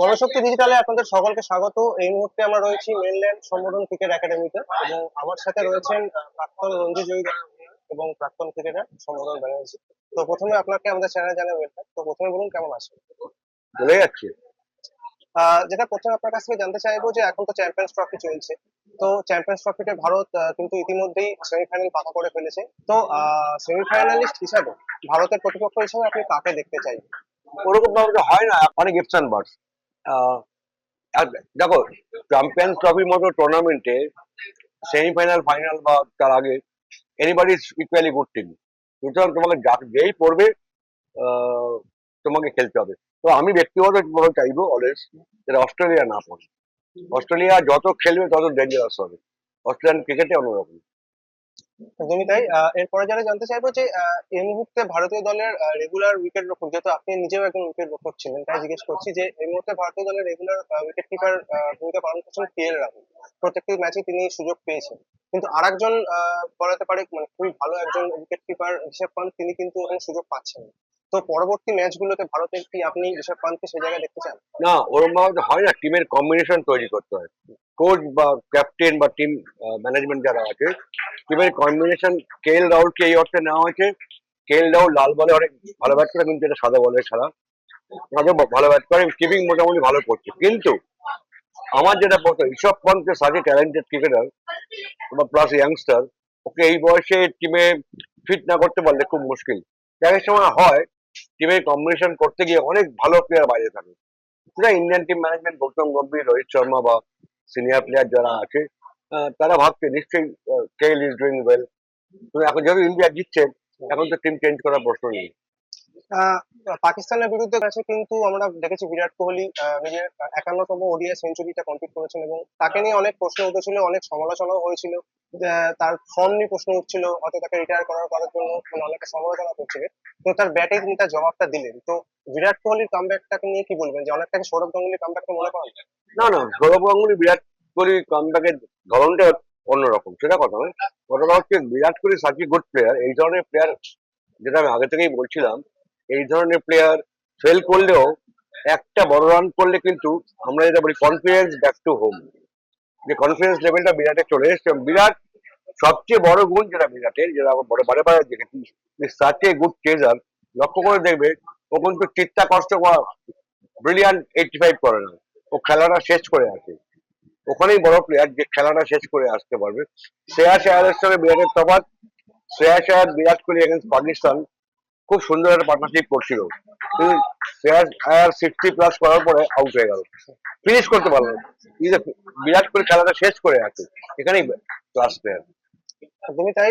গণশক্তি ডিজিটালে আপনাদের সকলকে স্বাগত। এই মুহূর্তে আমরা রয়েছি মেনল্যান্ড সম্বোধন ক্রিকেট একাডেমিতে এবং আমার সাথে রয়েছেন প্রাক্তন রঞ্জি জয়ী এবং প্রাক্তন ক্রিকেটার সম্বোধন ব্যানার্জি। তো প্রথমে আপনাকে আমাদের চ্যানেলে ওয়েলকাম তো প্রথমে বলুন কেমন আছেন? চলে যাচ্ছে। আহ, যেটা প্রথমে আপনার কাছ থেকে জানতে চাইব যে এখন তো চ্যাম্পিয়ন্স ট্রফি চলছে। তো চ্যাম্পিয়ন্স ট্রফিতে ভারত কিন্তু ইতিমধ্যেই সেমিফাইনাল পাকা করে ফেলেছে। তো সেমিফাইনালিস্ট হিসাবে ভারতের প্রতিপক্ষ হিসাবে আপনি কাকে দেখতে চাইবেন? ওরকম তো হয় না, অনেক ইফস অ্যান্ড বার্ডস। দেখো চ্যাম্পিয়ন্স ট্রফির মতো টুর্নামেন্টে সেমিফাইনাল ফাইনাল বা তার আগে anybody is equally good team সুতরাং তোমাকে যেই পড়বে তোমাকে খেলতে হবে। তো আমি ব্যক্তিগতভাবে চাইব অলওয়েজ যেটা অস্ট্রেলিয়া না পড়ে। অস্ট্রেলিয়া যত খেলবে, তত ডেঞ্জারাস হবে। অস্ট্রেলিয়ান ক্রিকেটে অন্যরকম। একদমই তাই আহ, এরপরে যারা জানতে চাইব যে আহ, এই মুহূর্তে ভারতীয় দলের রেগুলার উইকেট রক্ষক যেহেতু আপনি নিজেও একজন উইকেট রক্ষক ছিলেন তাই জিজ্ঞেস করছি যে এই মুহূর্তে ভারতীয় দলের রেগুলার উইকেট কিপার ভূমিকা পালন করছেন কে এল রাহুল। প্রত্যেকটি ম্যাচে তিনি সুযোগ পেয়েছেন। কিন্তু আরেকজন আহ, বলাতে পারে মানে খুবই ভালো একজন উইকেট কিপার ঋষভ পান তিনি কিন্তু এখন সুযোগ পাচ্ছেন না। তো পরবর্তী ম্যাচগুলোতে ভারতের কি আপনি ঋষভ পান্তকে সেই জায়গায় দেখতে চান? না ওরকম ভাবে হয় না টিমের কম্বিনেশন তৈরি করতে হয়। কোচ বা ক্যাপ্টেন বা টিম ম্যানেজমেন্ট যারা আছে টিমের কম্বিনেশন কেএল রাহুলকে এই অর্থে নেওয়া হয়েছে। কেএল রাহুল লাল বলে অনেক ভালো ব্যাট করে কিন্তু এটা সাদা বলের খেলা। ব- ভালো ব্যাট করে কিপিং মোটামুটি ভালো করছে। কিন্তু আমার যেটা বলতো, ঋষভ পন্থ সাজে ট্যালেন্টেড ক্রিকেটার বা প্লাস ইয়াংস্টার ওকে এই বয়সে টিমে ফিট না করতে পারলে খুব মুশকিল। এক সময় হয় টিমের কম্বিনেশন করতে গিয়ে অনেক ভালো প্লেয়ার বাইরে থাকে। পুরো Indian team management Gautam Gambhir Rohit Sharma বা সিনিয়র প্লেয়ার যারা আছে তারা ভাবছে নিশ্চয়ই কেএল ইজ ডুইং ওয়েল তো এখন যেহেতু ইন্ডিয়া জিতছে এখন তো টিম চেঞ্জ করার প্রশ্ন নেই। পাকিস্তানের বিরুদ্ধে ম্যাচে কিন্তু আমরা দেখেছি বিরাট কোহলি নিজের একান্নতম ওডিআই সেঞ্চুরিটা কমপ্লিট করেছেন এবং তাকে নিয়ে অনেক প্রশ্ন উঠেছিল, অনেক সমালোচনাও হয়েছিল। তার ফর্ম নিয়ে প্রশ্ন উঠছিল, হয়তো তাকে রিটায়ার করার করার জন্য অনেকে সমালোচনা করছিলেন। তো তার ব্যাটে তিনি তার জবাবটা দিলেন। তো বিরাট কোহলির কামব্যাকটাকে নিয়ে কি বলবেন? যে অনেকটাকে সৌরভ গাঙ্গুলির কামব্যাকটা মনে করেন না না, সৌরভ গাঙ্গুলি বিরাট কোহলি কামব্যাকের ধরনটা অন্যরকম, সেটা কথা নয়। কথাটা হচ্ছে Virat Kohli such good player এই ধরনের প্লেয়ার যেটা আমি আগে থেকেই বলছিলাম এই ধরনের প্লেয়ার ফেল করলেও একটা বড় রান করলে কিন্তু আমরা যেটা বলি কনফিডেন্স ব্যাক টু হোম যে কনফিডেন্স লেভেলটা বিরাটে চলে এসছে বিরাট সবচেয়ে বড় গুণ যেটা বিরাটের, যেটা আমরা বড় বারে বারে দেখেছি এ গুড চেজার লক্ষ্য করে দেখবে ও কিন্তু চিত্তা কষ্ট করা ব্রিলিয়ান্ট এইটি ফাইভ করে না। ও খেলাটা শেষ করে আসে। ওখানেই বড় প্লেয়ার যে খেলাটা শেষ করে আসতে পারবে। শ্রেয়াস আয়ারের সঙ্গে বিরাটের তফাৎ। শ্রেয়াস আয়ার বিরাট কোহলি এগেন্স্ট পাকিস্তান। খুব সুন্দর একটা পার্টনারশিপ করছিল। কিন্তু আয়ার সিক্সটি প্লাস করার পরে আউট হয়ে গেল। ফিনিশ করতে পারল বিরাট কোহলি খেলাটা শেষ করে আছে এখানেই ক্লাস প্লেয়ার একদমই তাই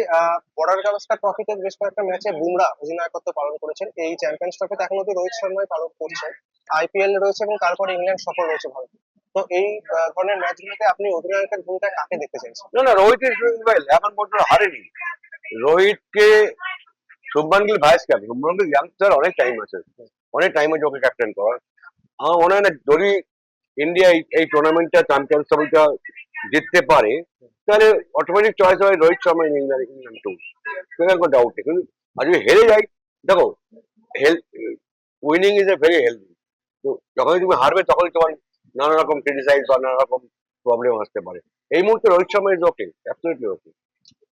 বর্ডার গাভাস্কার ট্রফিতে বেশ কয়েকটা ম্যাচে বুমরা অধিনায়কত্ব পালন করেছেন। এই চ্যাম্পিয়ন্স ট্রফিতে এখন অব্দি রোহিত শর্মাই পালন করছেন। আইপিএল রয়েছে এবং তারপরে ইংল্যান্ড সফর রয়েছে ভারত। তো এই ধরনের ম্যাচগুলোতে আপনি অধিনায়কের ভূমিকা কাকে দেখতে চাইছেন? না না রোহিত ইজ ডুইং ওয়েল এখন পর্যন্ত হারেনি। রোহিতকে Shubman Gill vice captain Shubman Gill youngster অনেক টাইম আছে। অনেক টাইম আছে ওকে ক্যাপ্টেন করার। আমার মনে হয় না যদি ইন্ডিয়া এই- টুর্নামেন্টটা চ্যাম্পিয়ন্স ট্রফিটা জিততে পারে তাহলে অটোমেটিক চয়েস হয় Rohit Sharma in England England too সেখানে কোনো ডাউট নেই। কিন্তু আর যদি হেরে যাই দেখো health winning is a very healthy তো যখনই তুমি হারবে তখনই তোমার নানা রকম ক্রিটিসাইজ বা নানা রকম প্রবলেম আসতে পারে। এই মুহূর্তে Rohit Sharma is okay absolutely okay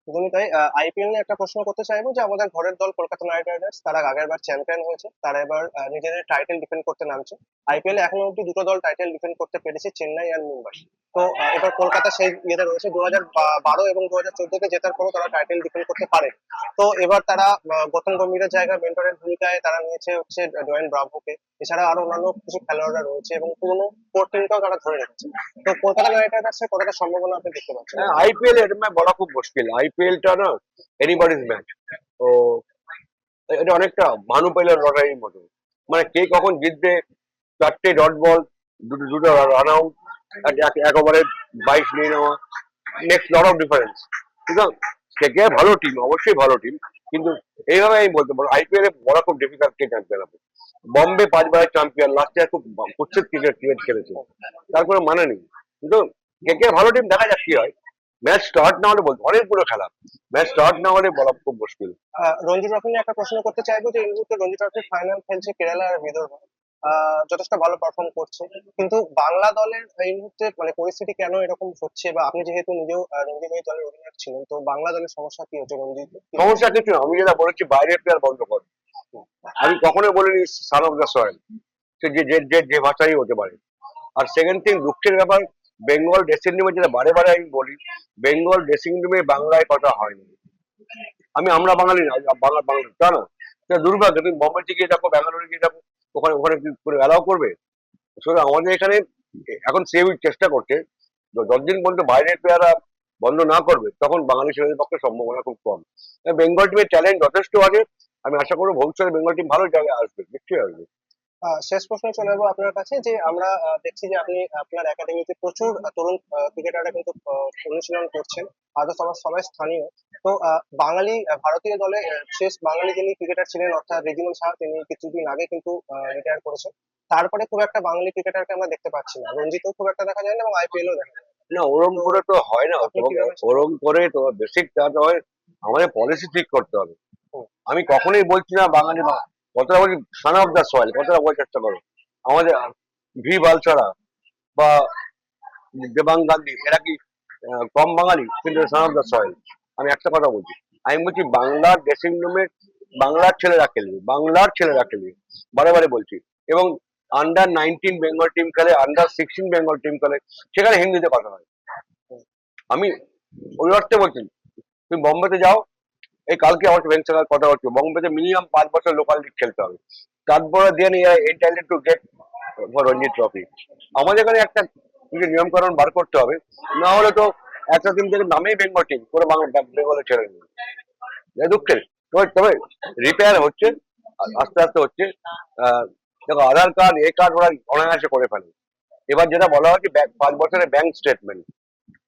একদমই তাই আইপিএল নিয়ে একটা প্রশ্ন করতে চাইব যে আমাদের ঘরের দল কলকাতা নাইট রাইডার্স, তারা আগের বার চ্যাম্পিয়ন হয়েছে, তারা এবার নিজেদের টাইটেল ডিফেন্ড করতে নামছে। আইপিএল এখনও অব্দি দুটো দল টাইটেল ডিফেন্ড করতে পেরেছে, চেন্নাই আর মুম্বাই। তো এবার কলকাতা সেই ইয়েতে রয়েছে, দু হাজার বারো এবং দু হাজার চোদ্দতে জেতার পরও তারা টাইটেল ডিফেন্ড করতে পারে। তো, এবার তারা গৌতম গম্ভীরের জায়গায় মেন্টরের ভূমিকায় তারা নিয়েছে হচ্ছে ডোয়েন ব্রাভোকে। এছাড়া আরও অন্যান্য কিছু খেলোয়াড়রা রয়েছে এবং পুরনো কোর টিমটাও তারা ধরে রেখেছে। তো, কলকাতা নাইট রাইডার্সের কতটা সম্ভাবনা আপনি দেখতে পাচ্ছেন? হ্যাঁ আইপিএল এর ম্যাচ বলা খুব মুশকিল। আইপিএলটা না এনিবডিজ ম্যাচ তো, এটা অনেকটা ভানু পাইলার লটারির মতো। মানে কে কখন জিতবে চারটে ডট বল দুটো দুটো রান আউট এক ওভারে বাইশ নিয়ে নেওয়া। নেক্সট লট অফ ডিফারেন্স সুতরাং কে ভালো টিম অবশ্যই ভালো টিম কিন্তু এইভাবে আমি বলতে পারব আইপিএল এ বলা খুব ডিফিকাল্ট কে চ্যাম্পিয়ন হবে বম্বে পাঁচবারের চ্যাম্পিয়ন লাস্ট ইয়ার খুব কুচ্ছিত ক্রিকেট ক্রিকেট খেলেছে। তারপরে মানে নেই। কিন্তু কে কে ভালো টিম দেখা যাক কি হয়। ম্যাচ স্টার্ট না হলে বলতে অনেকগুলো খেলা। ম্যাচ স্টার্ট না হলে বলা খুব মুশকিল। রঞ্জি ট্রফি নিয়ে একটা প্রশ্ন করতে চাইব যে এই মুহূর্তে রঞ্জি ট্রফির ফাইনাল খেলছে কেরালা আর বিদর্ভ। যথেষ্ট ভালো পারফর্ম করছে। কিন্তু বাংলা দলের এই মুহূর্তে মানে পরিস্থিতি কেন এরকম হচ্ছে বা আপনি যেহেতু নিজেও রঞ্জিত দলের অধিনায়ক ছিলেন, তো বাংলা দলের সমস্যা কি হচ্ছে? রঞ্জিত সমস্যা কিছু আমি যেটা বলেছি, বাইরের প্লেয়ার বন্ধ কর। আমি কখনোই বলিনি সান অফ দ্য সয়েল যে যে যে ভাষাই হতে পারে। আর সেকেন্ড থিং দুঃখের ব্যাপার, বেঙ্গল ড্রেসিং রুমে যেটা বারে বারে আমি বলি, বেঙ্গল ড্রেসিং রুমে বাংলায় কথা হয়নি। আমি আমরা বাঙালি না বাংলা বাংলা না দুর্ভাগ্য, তুমি বোম্বে গিয়ে দেখো ব্যাঙ্গালোরে গিয়ে দেখো ওখানে ওখানে করে অ্যালাউ করবে? সুতরাং আমাদের এখানে, এখন সে চেষ্টা করছে যতদিন পর্যন্ত বাইরের পেয়ারা বন্ধ না করবে, তখন বাঙালি ছেলেদের পক্ষে সম্ভাবনা খুব কম। বেঙ্গল টিমের চ্যালেঞ্জ যথেষ্ট আছে, আমি আশা করব ভবিষ্যতে বেঙ্গল টিম ভালো জায়গায় আসবে, নিশ্চয়ই আসবে। শেষ প্রশ্নে চলে যাব আপনার কাছে যে আমরা দেখছি যে আপনি আপনার একাডেমিতে প্রচুর তরুণ ক্রিকেটাররা কিন্তু আহ, অনুশীলন করছেন। হয়তো সবার সবাই স্থানীয়। তো আহ, বাঙালি ভারতীয় দলে শেষ বাঙালি যিনি ক্রিকেটার ছিলেন অর্থাৎ রেজিমন শাহ তিনি কিছুদিন আগে কিন্তু রিটায়ার করেছেন। তারপরে খুব একটা বাঙালি ক্রিকেটারকে আমরা দেখতে পাচ্ছি না। রঞ্জিতও খুব একটা দেখা যায় না এবং আইপিএলও দেখা যায় না। ওরম করে তো হয় না। ওরম করে তো বেসিক কাজ হয় আমাদের পলিসি ঠিক করতে হবে। আমি কখনোই বলছি না বাঙালি কতটা বলি সান অফ দ্য সয়েল কতটা বলার চেষ্টা করো। আমাদের ভি বালছাড়া বা দেবাং গান্ধী, এরা কি কম বাঙালি, কিন্তু সান অফ দ্য সয়েল আমি একটা কথা বলছি, আমি বলছি বাংলার ড্রেসিং রুমে বাংলার ছেলেরা খেলবে, বাংলার ছেলেরা খেলবে, বারে বারে বলছি। এবং আন্ডার নাইনটিন বেঙ্গল টিম খেলে আন্ডার সিক্সটিন বেঙ্গল টিম খেলে, সেখানে হিন্দিতে কথা হয়। আমি ওই অর্থে বলছি, তুমি বোম্বেতে যাও এই কালকে আমার ভেন সঙ্গে কথা হচ্ছে। বোম্বেতে মিনিমাম পাঁচ বছর লোকাল লিগ খেলতে হবে। তারপরে then entitled to get for Ranji trophy আমাদের এখানে একটা কিছু নিয়মকানুন বার করতে হবে। না হলে তো একটা টিম থেকে নামেই বেঙ্গল টিম করে বাংলা বেঙ্গলে ছেড়ে নেবে দুঃখের তবে রিপেয়ার হচ্ছে আস্তে আস্তে হচ্ছে। দেখো আধার কার্ড এ কার্ড ওরা অনায়াসে করে ফেলে। এবার যেটা বলা হচ্ছে, ব্যাংক, পাঁচ বছরের ব্যাংক স্টেটমেন্ট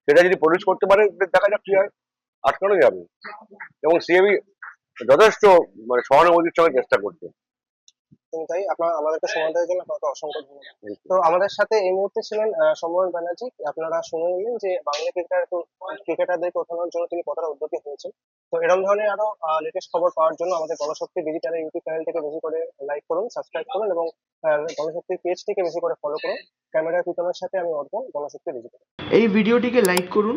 সেটা যদি প্রডিউস করতে পারে, দেখা যাক কি হয়। আটকানো যাবে। এবং সিএবি যথেষ্ট মানে সহানুভূতির সঙ্গে চেষ্টা করছে। কিন্তু তাই আপনার আমাদেরকে সময় দেওয়ার জন্য আপনাকে অসংখ্য ধন্যবাদ। তো আমাদের সাথে এই মুহূর্তে ছিলেন আহ, সমর ব্যানার্জি। আপনারা শুনে নিলেন যে বাংলা ক্রিকেটার ক্রিকেটারদেরকে ওঠানোর জন্য তিনি কতটা উদ্যোগী হয়েছেন। তো এরকম ধরনের আরও লেটেস্ট খবর পাওয়ার জন্য আমাদের গণশক্তি ডিজিটালের ইউটিউব চ্যানেলটিকে বেশি করে লাইক করুন সাবস্ক্রাইব করুন এবং গণশক্তির পেজটিকে বেশি করে ফলো করুন। ক্যামেরা প্রীতমের সাথে আমি অর্জন গণশক্তি ডিজিটাল এই ভিডিওটিকে লাইক করুন।